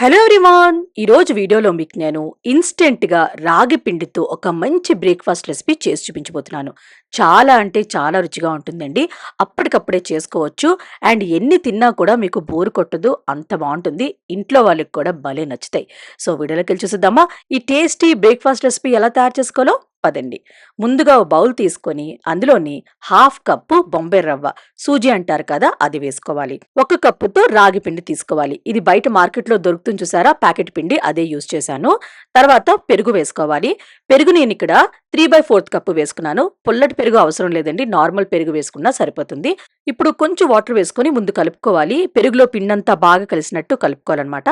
Hello everyone. ఈరోజు వీడియోలో మీకు నేను ఇన్స్టెంట్గా రాగి పిండితో ఒక మంచి బ్రేక్ఫాస్ట్ రెసిపీ చేసి చూపించబోతున్నాను. చాలా అంటే చాలా రుచిగా ఉంటుందండి. అప్పటికప్పుడే చేసుకోవచ్చు. అండ్ ఎన్ని తిన్నా కూడా మీకు బోరు కొట్టదు అంత బాగుంటుంది. ఇంట్లో వాళ్ళకి కూడా భలే నచ్చుతాయి. సో వీడియోలోకి వెళ్ళి చూసిద్దామా? ఈ టేస్టీ బ్రేక్ఫాస్ట్ రెసిపీ ఎలా తయారు చేసుకోవాలో పదండి ముందుగా ఓ బౌల్ తీసుకొని అందులోని హాఫ్ కప్పు బొంబే రవ్వ సూజీ అంటారు కదా అది వేసుకోవాలి. ఒక కప్పుతో రాగి పిండి తీసుకోవాలి. ఇది బయట మార్కెట్లో దొరుకుతుంది చూసారా? ప్యాకెట్ పిండి అదే యూస్ చేశాను. తర్వాత పెరుగు వేసుకోవాలి. పెరుగు నేను ఇక్కడ త్రీ బై ఫోర్త్ కప్పు వేసుకున్నాను. పుల్లటి పెరుగు అవసరం లేదండి. నార్మల్ పెరుగు వేసుకున్నా సరిపోతుంది. ఇప్పుడు కొంచెం వాటర్ వేసుకొని ముందు కలుపుకోవాలి. పెరుగులో పిండంతా బాగా కలిసినట్టు కలుపుకోవాలన్నమాట.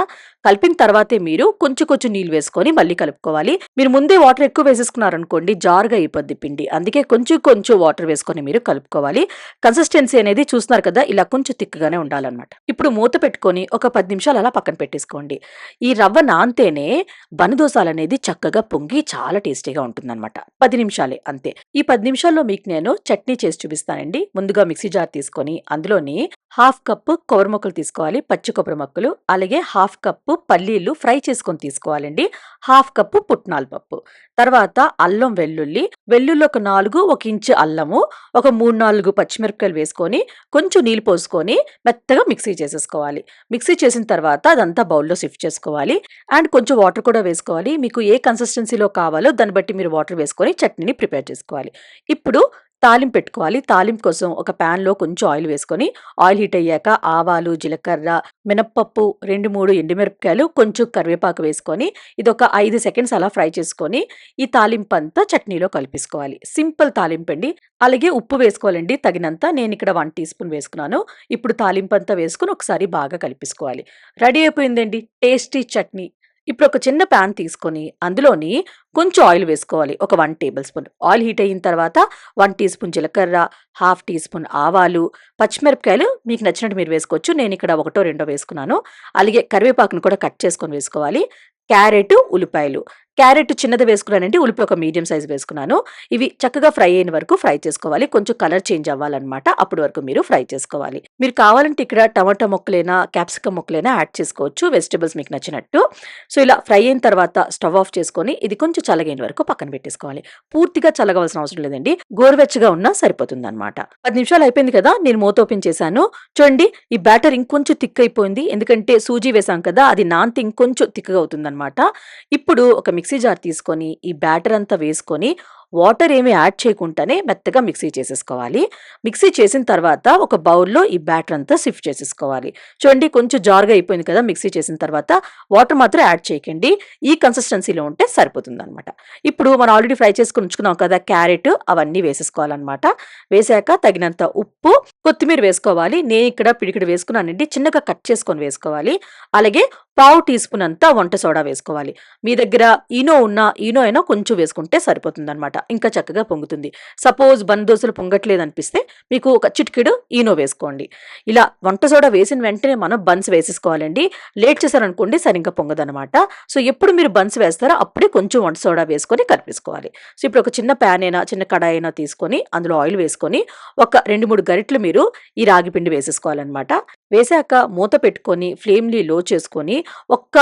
కలిపిన తర్వాతే మీరు కొంచెం కొంచెం నీళ్ళు వేసుకొని మళ్ళీ కలుపుకోవాలి. మీరు ముందే వాటర్ ఎక్కువ వేసేసుకున్నారనుకోండి జారుగా అయిపోద్ది పిండి. అందుకే కొంచెం కొంచెం వాటర్ వేసుకొని మీరు కలుపుకోవాలి. కన్సిస్టెన్సీ అనేది చూస్తున్నారు కదా ఇలా కొంచెం తిక్కుగానే ఉండాలన్నమాట. ఇప్పుడు మూత పెట్టుకొని ఒక పది నిమిషాలు అలా పక్కన పెట్టేసుకోండి. ఈ రవ్వ నాంతేనే బనదోసాలు అనేది చక్కగా పొంగి చాలా టేస్టీగా ఉంటుందన్నమాట. పది నిమిషాలే అంతే. ఈ పది నిమిషాల్లో మీకు నేను చట్నీ చేసి చూపిస్తానండి. ముందుగా మిక్సీ జార్ తీసుకొని అందులోని హాఫ్ కప్పు కొబ్బరి మొక్కలు తీసుకోవాలి పచ్చి కొబ్బరి మొక్కలు అలాగే హాఫ్ కప్పు పల్లీలు ఫ్రై చేసుకొని తీసుకోవాలండి. హాఫ్ కప్పు పుట్నాల పప్పు. తర్వాత అల్లం వెల్లుల్లి. వెల్లుల్లి ఒక నాలుగు ఒక ఇంచు అల్లము ఒక మూడు నాలుగు పచ్చిమిరపకాయలు వేసుకొని కొంచెం నీళ్ళు పోసుకొని మెత్తగా మిక్సీ చేసేసుకోవాలి. మిక్సీ చేసిన తర్వాత అదంతా బౌల్లో షిఫ్ట్ చేసుకోవాలి. అండ్ కొంచెం వాటర్ కూడా వేసుకోవాలి. మీకు ఏ కన్సిస్టెన్సీలో కావాలో దాన్ని బట్టి మీరు వాటర్ వేసుకొని చట్నీని ప్రిపేర్ చేసుకోవాలి. ఇప్పుడు తాలింపు పెట్టుకోవాలి. తాలింపు కోసం ఒక ప్యాన్లో కొంచెం ఆయిల్ వేసుకొని ఆయిల్ హీట్ అయ్యాక ఆవాలు జీలకర్ర మినప్పప్పు రెండు మూడు ఎండుమిరపకాయలు కొంచెం కరివేపాకు వేసుకొని ఇది ఒక ఐదు సెకండ్స్ అలా ఫ్రై చేసుకొని ఈ తాలింపు అంతా చట్నీలో కలిపేసుకోవాలి. సింపుల్ తాలింపు అండి. అలాగే ఉప్పు వేసుకోవాలండి. తగినంత నేను ఇక్కడ వన్ టీ స్పూన్ వేసుకున్నాను. ఇప్పుడు తాలింపు అంతా వేసుకొని ఒకసారి బాగా కలిపేసుకోవాలి. రెడీ అయిపోయిందండి. టేస్టీ చట్నీ. ఇప్పుడు ఒక చిన్న ప్యాన్ తీసుకొని అందులోని కొంచెం ఆయిల్ వేసుకోవాలి. ఒక one tablespoon. Oil heat అయిన తర్వాత వన్ టీ స్పూన్ జీలకర్ర హాఫ్ టీ స్పూన్ ఆవాలు పచ్చిమిరపకాయలు మీకు నచ్చినట్టు మీరు వేసుకోవచ్చు. నేను ఇక్కడ ఒకటో రెండో వేసుకున్నాను. అలాగే కరివేపాకును కూడా కట్ చేసుకొని వేసుకోవాలి. క్యారెట్ ఉల్లిపాయలు. క్యారెట్ చిన్నది వేసుకున్నానండి ఉల్లిపాయ ఒక మీడియం సైజ్ వేసుకున్నాను. ఇవి చక్కగా ఫ్రై అయిన వరకు ఫ్రై చేసుకోవాలి. కొంచెం కలర్ చేంజ్ అవ్వాలన్నమాట. అప్పటి వరకు మీరు ఫ్రై చేసుకోవాలి. మీరు కావాలంటే ఇక్కడ టమాటా మొక్కలైనా క్యాప్సికమ్ మొక్కలైనా యాడ్ చేసుకోవచ్చు. వెజిటబుల్స్ మీకు నచ్చినట్టు. సో ఇలా ఫ్రై అయిన తర్వాత స్టవ్ ఆఫ్ చేసుకొని ఇది కొంచెం చల్లగైన వరకు పక్కన పెట్టేసుకోవాలి. పూర్తిగా చల్లగవలసిన అవసరం లేదండి. గోరువెచ్చగా ఉన్నా సరిపోతుంది అనమాట పది నిమిషాలు అయిపోయింది కదా నేను మూత ఓపెన్ చేశాను. చూడండి ఈ బ్యాటర్ ఇంకొంచెం థిక్ అయిపోయింది. ఎందుకంటే సూజీ వేసాం కదా అది నాంతి ఇంకొంచెం థిక్గా అవుతుందన్నమాట. ఇప్పుడు ఒక మిక్స్ మిక్సీ జార్ తీసుకొని ఈ బ్యాటర్ అంతా వేసుకొని వాటర్ ఏమీ యాడ్ చేయకుండానే మెత్తగా మిక్సీ చేసేసుకోవాలి. మిక్సీ చేసిన తర్వాత ఒక బౌల్లో ఈ బ్యాటర్ అంతా షిఫ్ట్ చేసేసుకోవాలి. చూడండి కొంచెం జారుగా అయిపోయింది కదా మిక్సీ చేసిన తర్వాత వాటర్ మాత్రం యాడ్ చేయకండి. ఈ కన్సిస్టెన్సీలో ఉంటే సరిపోతుంది అనమాట ఇప్పుడు మనం ఆల్రెడీ ఫ్రై చేసుకుని ఉంచుకున్నాం కదా క్యారెట్ అవన్నీ వేసేసుకోవాలన్నమాట వేసాక తగినంత ఉప్పు కొత్తిమీర వేసుకోవాలి. నేను ఇక్కడ పిడికిడి వేసుకున్నానండి. చిన్నగా కట్ చేసుకొని వేసుకోవాలి. అలాగే పావు టీ స్పూన్ అంతా వంట సోడా వేసుకోవాలి. మీ దగ్గర ఈనో ఉన్న ఈనో అయినా కొంచెం వేసుకుంటే సరిపోతుంది అనమాట ఇంకా చక్కగా పొంగుతుంది. సపోజ్ బందోసులు పొంగట్లేదు అనిపిస్తే మీకు ఒక చిటికెడు ఈనో వేసుకోండి. ఇలా వంట సోడా వేసిన వెంటనే మనం బన్స్ వేసేసుకోవాలండి. లేట్ చేశారనుకోండి సరిగ్గా పొంగదనమాట సో ఎప్పుడు మీరు బన్స్ వేస్తారో అప్పుడే కొంచెం వంట సోడా వేసుకొని కనిపించుకోవాలి సో ఇప్పుడు ఒక చిన్న ప్యాన్ అయినా చిన్న కడాయి అయినా తీసుకొని అందులో ఆయిల్ వేసుకొని ఒక రెండు మూడు గరిట్లు మీరు ఈ రాగి పిండి వేసేసుకోవాలన్నమాట. వేసాక మూత పెట్టుకొని ఫ్లేమ్ని లో చేసుకొని ఒక్క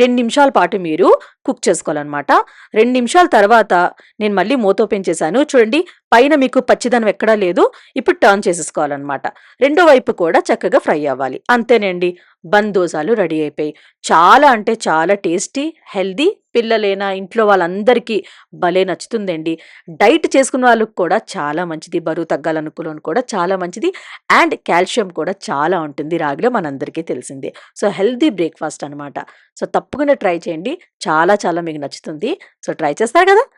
రెండు నిమిషాల పాటు మీరు కుక్ చేసుకోవాలన్నమాట. రెండు నిమిషాల తర్వాత నేను మళ్ళీ మూత ఓపెన్ చేశాను. చూడండి పైన మీకు పచ్చిదనం ఎక్కడా లేదు. ఇప్పుడు టర్న్ చేసేసుకోవాలన్నమాట. రెండో వైపు కూడా చక్కగా ఫ్రై అవ్వాలి. అంతేనండి. బందోజాలు రెడీ అయిపోయి చాలా అంటే చాలా టేస్టీ హెల్దీ పిల్లలైనా ఇంట్లో వాళ్ళందరికీ భలే నచ్చుతుందండి. డైట్ చేసుకున్న వాళ్ళకి కూడా చాలా మంచిది. బరువు తగ్గాలనుకున్న కూడా చాలా మంచిది. అండ్ కాల్షియం కూడా చాలా ఉంటుంది. రాగిలో మనందరికీ తెలిసిందే. సో హెల్దీ బ్రేక్ఫాస్ట్ అనమాట సో తప్పకుండా ట్రై చేయండి. చాలా చాలా మీకు నచ్చుతుంది. సో ట్రై చేస్తారు కదా?